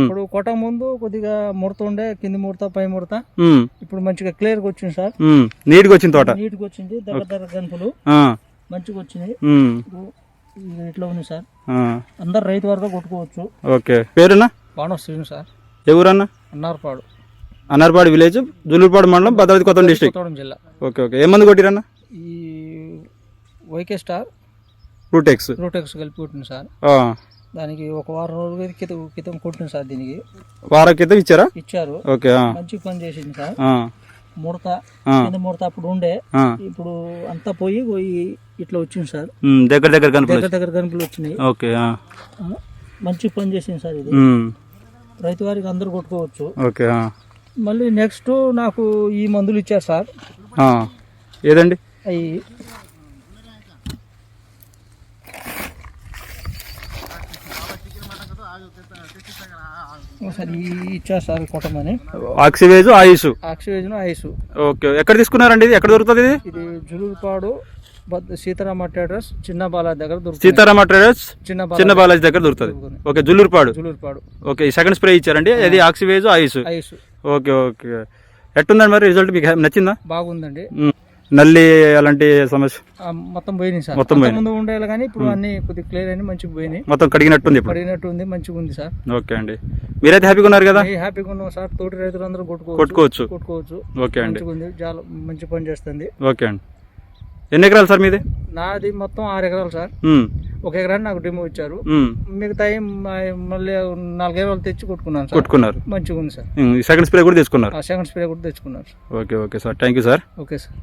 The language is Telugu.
ఇప్పుడు కొట్ట ముందు కొద్దిగా ముడత ఉండే కింది ముడత పై ముడత. ఇప్పుడు మంచిగా క్లియర్గా వచ్చింది సార్. ఉమ్. నీట్గా వచ్చింది తోట. నీట్గా వచ్చింది దగ్గర దగ్గర గనుపులు ఆ, మంచిగా ఇది ఇట్లా ఉంది సార్. ఆ. అందరు రైతు వరకు కొట్టుకోవచ్చు. ఓకే. పేరునా బాణం శ్రీను సార్. ఎవరన్నా అన్నారపాడు. అన్నారపాడు విలేజ్ జులూరుపాడు మండలం భద్రాద్రి కొత్త డిస్టిక్ కొత్తగూడెం జిల్లా. Okay okay. ఏ మంది కొట్టిరన్నా? ఈ వైకే స్టార్. రూటెక్స్ రూటెక్స్ కలిపి కొట్టింది సార్. ఆ, దానికి ఒక వారం రోజుల క్రితం క్రితం కొట్టింది సార్ దీనికి. వారం క్రితం ఇచ్చారా? ఇచ్చారు. ఓకే మంచి పని చేసింది సార్. ముడత. కింద ముడత అప్పుడు ఉండే. ఇప్పుడు అంతా పోయి పోయి ఇట్లా వచ్చింది సార్. దగ్గర దగ్గర దగ్గర దగ్గర గనుపులు వచ్చినాయి. ఓకే మంచి పని చేసింది సార్ ఇది. రైతు వారికి అందరూ కొట్టుకోవచ్చు. ఓకే మళ్ళీ నెక్స్ట్ నాకు ఈ మందులు ఇచ్చారు సార్. ఏదండి? అవి ఒకసారి ఇచ్చారు సార్ కొట్టమని. ఆక్సివేజ్ ఆయుష్? Oxygen ice okay. ఎక్కడ తీసుకున్నారండి ఇది? ఎక్కడ దొరుకుతుంది ఇది? ఇది సీతారామ అడ్రస్ చిన్న బాలాజీ దగ్గర దొరుకుతుంది. సీతారామ ట్రేడర్స్ చిన్న చిన్న బాలాజీ దగ్గర దొరుకుతుంది. ఓకే జుల్లూరుపాడు జులుపాడు ఓకే ఈ సెకండ్ స్ప్రే ఇచ్చారండి. అది ఆక్సివేజ్ ఆయుష్. Ice okay okay. ఎట్టుందండి మరి రిజల్ట్? మీకు నచ్చిందా? బాగుందండి. ఉమ్. నల్లి అలాంటి సమస్య? మొత్తం పోయినాయి సార్. మొత్తం ముందు ఉండేది కానీ ఇప్పుడు అన్ని కొద్దిగా క్లియర్ అయినాయి మంచిగా పోయినాయి. మొత్తం కడిగినట్టుంది ఇప్పుడు? పడినట్టు ఉంది మంచిగా ఉంది సార్. ఓకే అండి. మీరైతే హ్యాపీగా ఉన్నారు కదా? హ్యాపీగా ఉన్నాం సార్. తోటి రైతులందరూ కొట్టుకోవచ్చు. కొట్టుకోవచ్చు. కొట్టుకోవచ్చు. ఓకే అండి. ఉంది. చాలా మంచి పని చేస్తుంది. ఓకే అండి. ఎన్ని ఎకరాలు సార్ మీది? నాది మొత్తం ఆరు ఎకరాలు సార్. ఒక ఎకరాన్ని నాకు డిమో ఇచ్చారు. మిగతా మళ్ళీ నాలుగు ఎకరాలు తెచ్చి కొట్టుకున్నాను సార్. కొట్టుకున్నారు. మంచిగా ఉంది సార్. సెకండ్ స్ప్రే కూడా తీసుకున్నారు ఆ సెకండ్ స్ప్రే కూడా తెచ్చుకున్నారు okay okay sir. Thank you sir okay sir.